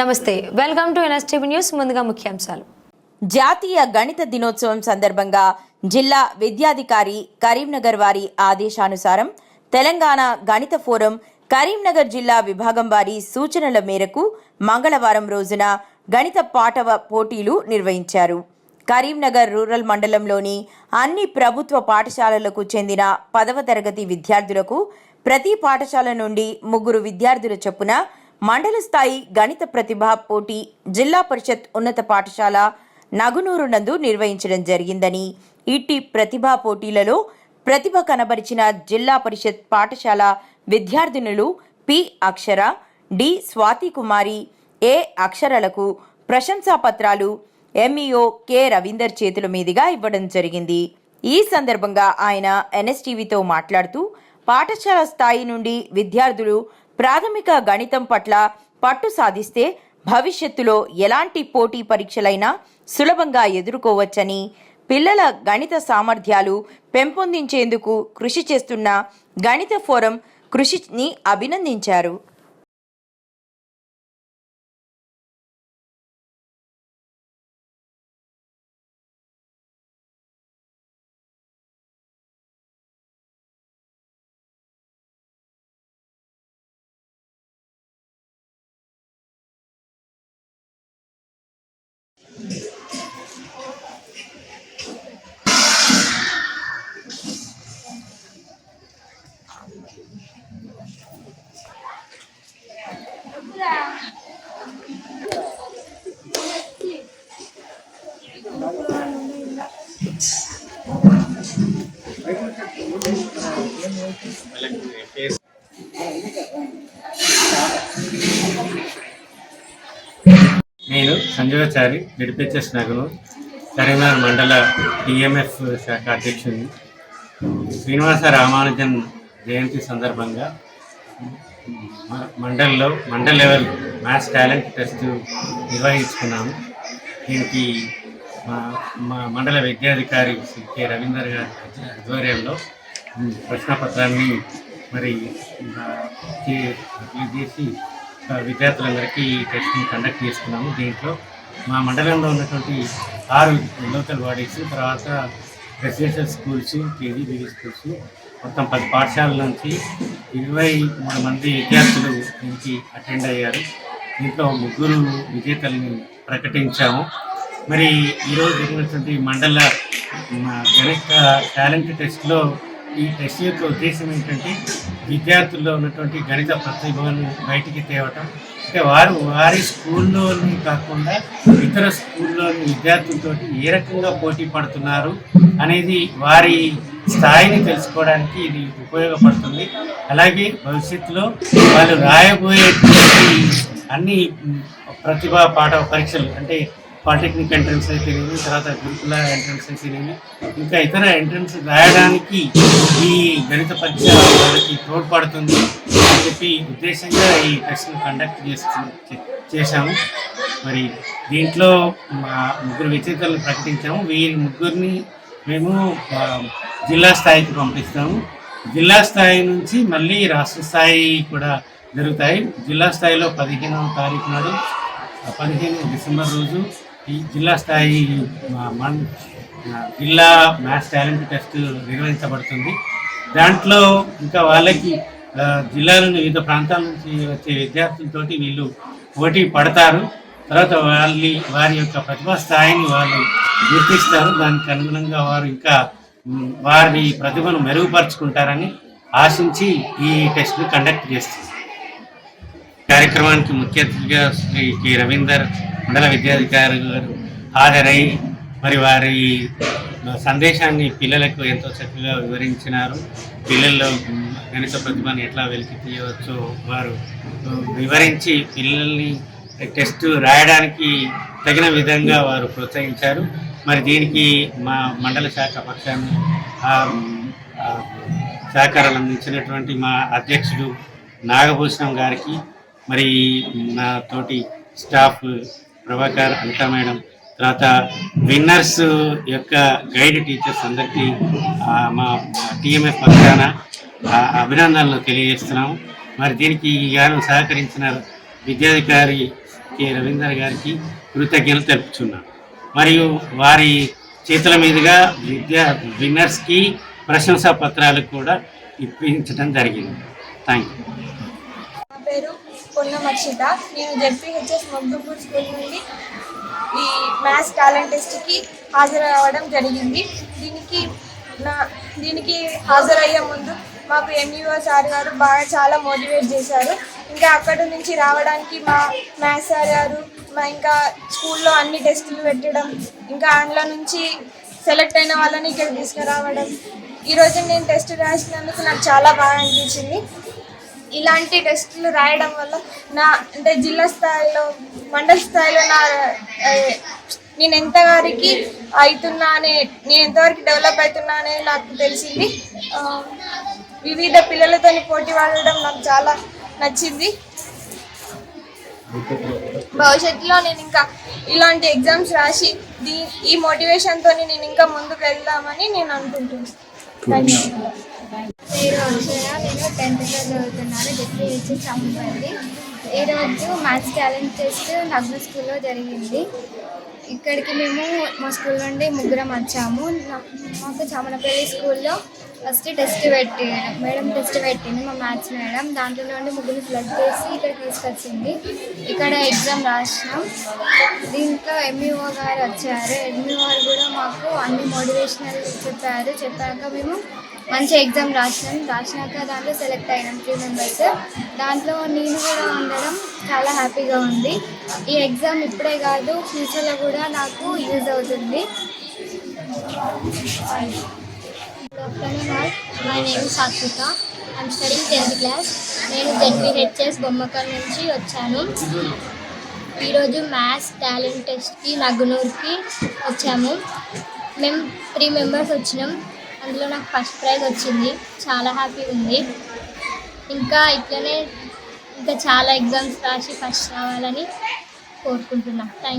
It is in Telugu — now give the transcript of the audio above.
నమస్తే. వెల్కమ్ టు ఎన్ఎస్టీవీ న్యూస్ ముందుగా ముఖ్యాంశాలు. జాతీయ గణిత దినోత్సవం సందర్భంగా జిల్లా విద్యాధికారి కరీంనగర్ వారి ఆదేశానుసారం తెలంగాణ గణిత ఫోరం కరీంనగర్ జిల్లా విభాగం వారి సూచనల మేరకు మంగళవారం రోజున గణిత పాఠవ పోటీలు నిర్వహించారు. కరీంనగర్ రూరల్ మండలంలోని అన్ని ప్రభుత్వ పాఠశాలలకు చెందిన పదవ తరగతి విద్యార్థులకు ప్రతి పాఠశాల నుండి ముగ్గురు విద్యార్థుల చొప్పున మండల స్థాయి గణిత ప్రతిభా పోటీ జిల్లా పరిషత్ ఉన్నత పాఠశాల నగునూరు నందు నిర్వహించడం జరిగిందని ఇట్టి ప్రతిభా పోటీలలో ప్రతిభ కనబరిచిన జిల్లా పరిషత్ పాఠశాల విద్యార్థినులు P Akshara D Swathi Kumari A అక్షరాలకు ప్రశంసా పత్రాలు ఎంఈఓ కె రవీందర్ చేతుల మీదుగా ఇవ్వడం జరిగింది. ఈ సందర్భంగా ఆయన ఎన్ఎస్టీవీతో మాట్లాడుతూ పాఠశాల స్థాయి నుండి విద్యార్థులు ప్రాథమిక గణితం పట్ల పట్టు సాధిస్తే భవిష్యత్తులో ఎలాంటి పోటీ పరీక్షలైనా సులభంగా ఎదుర్కోవచ్చని పిల్లల గణిత సామర్థ్యాలు పెంపొందించేందుకు కృషి చేస్తున్న గణిత ఫోరం కృషిని అభినందించారు. నేను సంజీవాచారి జడిపిహెచ్ఎస్ నగను కరీంనగర్ మండల టీఎంఎఫ్ శాఖ అధ్యక్షుడిని శ్రీనివాస రామానుజన్ జయంతి సందర్భంగా మండల్లో mandal level maths talent test నిర్వహించుకున్నాము. దీనికి మా మండల విద్యాధికారి శ్రీ కె. రవీందర్ గారి ఆధ్వర్యంలో ప్రశ్నపత్రాన్ని మరి చేసి విద్యార్థులందరికీ ఈ టెస్ట్ని కండక్ట్ చేసుకున్నాము దీంట్లో మా మండలంలో ఉన్నటువంటి ఆరు లోకల్ బాడీస్ తర్వాత రెసిడెన్షియల్ స్కూల్స్ కేజీబీవీ స్కూల్స్ మొత్తం పది పాఠశాలల నుంచి ఇరవై మూడు మంది విద్యార్థులు దీనికి అటెండ్ అయ్యారు. దీంట్లో ముగ్గురు విజేతల్ని ప్రకటించాము. మరి ఈరోజు జరిగినటువంటి మండల గణిత టాలెంట్ టెస్ట్లో ఈ టెస్ట్ యొక్క ఉద్దేశం ఏంటంటే విద్యార్థుల్లో ఉన్నటువంటి గణిత ప్రతిభను బయటికి తేవటం. అంటే వారు వారి స్కూల్లోని కాకుండా ఇతర స్కూల్లోని విద్యార్థులతో ఏ రకంగా పోటీ పడుతున్నారు అనేది వారి స్థాయిని తెలుసుకోవడానికి ఇది ఉపయోగపడుతుంది. అలాగే భవిష్యత్తులో వాళ్ళు రాయబోయేటువంటి అన్ని ప్రతిభా పాఠ పరీక్షలు అంటే పాలిటెక్నిక్ ఎంట్రన్స్ అయితేనేమి తర్వాత గురుకుల ఎంట్రన్స్ అయితేనేమి ఇంకా ఇతర ఎంట్రన్స్ రాయడానికి ఈ గణిత పరీక్ష వాళ్ళకి తోడ్పడుతుంది అని చెప్పి ఉద్దేశంగా ఈ టెస్ట్ను కండక్ట్ చేస్తు చేశాము. మరి దీంట్లో మా ముగ్గురు విజేతలను ప్రకటించాము. వీరి ముగ్గురిని మేము జిల్లా స్థాయికి పంపిస్తాము. జిల్లా స్థాయి నుంచి మళ్ళీ రాష్ట్ర స్థాయి కూడా జరుగుతాయి. జిల్లా స్థాయిలో పదిహేనవ తారీఖు నాడు పదిహేను డిసెంబర్ రోజు ఈ జిల్లా స్థాయి మన్ జిల్లా మ్యాథ్స్ టాలెంట్ టెస్ట్ నిర్వహించబడుతుంది. దాంట్లో ఇంకా వాళ్ళకి ఆ, జిల్లాలోని వివిధ ప్రాంతాల నుంచి వచ్చే విద్యార్థులతోటి వీళ్ళు పోటీ పడతారు. తర్వాత వాళ్ళని వారి యొక్క ప్రతిభా స్థాయిని వాళ్ళు గుర్తిస్తారు. దానికి అనుగుణంగా వారు ఇంకా వారి ప్రతిభను మెరుగుపరుచుకుంటారని ఆశించి ఈ టెస్ట్ను కండక్ట్ చేస్తుంది. కార్యక్రమానికి ముఖ్య అతిథిగా శ్రీ కె రవీందర్ మండల విద్యాధికారి గారు హాజరై మరి వారి సందేశాన్ని పిల్లలకు ఎంతో చక్కగా వివరించినారు. పిల్లల్లో గణిత ప్రతిభను ఎట్లా వెలికి తీయవచ్చో వారు వివరించి పిల్లల్ని టెస్ట్ రాయడానికి తగిన విధంగా వారు ప్రోత్సహించారు. మరి దీనికి మా మండల శాఖ పక్షాన్ని సహకారాలు అందించినటువంటి మా అధ్యక్షుడు నాగభూషణం గారికి మరి నా తోటి స్టాఫ్ ప్రభాకర్ అనితా మేడం తర్వాత విన్నర్స్ యొక్క గైడ్ టీచర్స్ అందరికీ మా టీఎంఎఫ్ పక్షాన అభినందనలు తెలియజేస్తున్నాము. మరి దీనికి గాను సహకరించిన విద్యాధికారి కె రవీందర్ గారికి కృతజ్ఞతలు తెలుపుతున్నాను మరియు వారి చేతుల మీదుగా విద్యా విన్నర్స్కి ప్రశంసా పత్రాలు కూడా ఇప్పించడం జరిగింది. థ్యాంక్ యూ పొన్న నేను జెడ్పీహెచ్ఎస్ మగ్గుపూర్ స్కూల్ నుండి ఈ మ్యాథ్స్ టాలెంట్ టెస్ట్కి హాజరవ్వడం జరిగింది. దీనికి నా దీనికి హాజరయ్యే ముందు మాకు ఎంఈఓ సార్ గారు బాగా చాలా మోటివేట్ చేశారు. ఇంకా అక్కడి నుంచి రావడానికి మా మ్యాథ్స్ సార్ గారు మా ఇంకా స్కూల్లో అన్ని టెస్టులు పెట్టడం ఇంకా అందులో నుంచి సెలెక్ట్ అయిన వాళ్ళని ఇక్కడ తీసుకురావడం. ఈరోజు నేను టెస్ట్ రాసినందుకు నాకు చాలా బాగా అనిపించింది. ఇలాంటి టెస్టులు రాయడం వల్ల నా అంటే జిల్లా స్థాయిలో మండల స్థాయిలో నా నేను ఎంతవరకు అవుతున్నా అనే నేను ఎంతవరకు డెవలప్ అవుతున్నా అనేది నాకు తెలిసింది. వివిధ పిల్లలతో పోటీ పడడం నాకు చాలా నచ్చింది. భవిష్యత్తులో నేను ఇంకా ఇలాంటి ఎగ్జామ్స్ రాసి దీ ఈ మోటివేషన్తో నేను ఇంకా ముందుకు వెళ్దామని నేను అనుకుంటున్నాను పేరు అక్షయ నేను టెన్త్లో చదువుతున్నాను డిగ్రీ జెడ్పీహెచ్ఎస్ చంపల్లి ఈరోజు మ్యాథ్స్ టాలెంట్ టెస్ట్ నగ్న స్కూల్లో జరిగింది. ఇక్కడికి మేము మా స్కూల్ నుండి ముగ్గురం వచ్చాము. మాకు చామనపల్లి స్కూల్లో ఫస్ట్ టెస్ట్ పెట్టి మేడం టెస్ట్ పెట్టింది మా మ్యాథ్స్ మేడం. దాంట్లో నుండి ముగ్గురు సెలెక్ట్ చేసి ఇక్కడ తీసుకొచ్చింది. ఇక్కడ ఎగ్జామ్ రాసినాం. దీంట్లో ఎంఈఓ గారు వచ్చారు. ఎంఈఓ గారు కూడా మాకు అన్ని మోటివేషనల్ చెప్పారు. చెప్పాక మేము మంచి ఎగ్జామ్ రాసినాం. రాసినాక దాంట్లో సెలెక్ట్ అయినాం త్రీ మెంబర్స్ దాంట్లో నేను కూడా ఉండడం చాలా హ్యాపీగా ఉంది. ఈ ఎగ్జామ్ ఇప్పుడే కాదు ఫ్యూచర్లో కూడా నాకు యూజ్ అవుతుంది. Good afternoon all. My name is Satvika. I'm studying 10th class. నేను జెడ్పీహెచ్ఎస్ బొమ్మకల్ నుంచి వచ్చాను ఈరోజు మ్యాథ్స్ టాలెంట్ టెస్ట్కి నగునూరుకి వచ్చాము మేము త్రీ మెంబర్స్ వచ్చినాం అందులో నాకు ఫస్ట్ ప్రైజ్ వచ్చింది చాలా హ్యాపీ ఉంది ఇంకా ఇట్లనే ఇంకా చాలా ఎగ్జామ్స్ రాసి ఫస్ట్ రావాలని కోరుకుంటున్నాను థ్యాంక్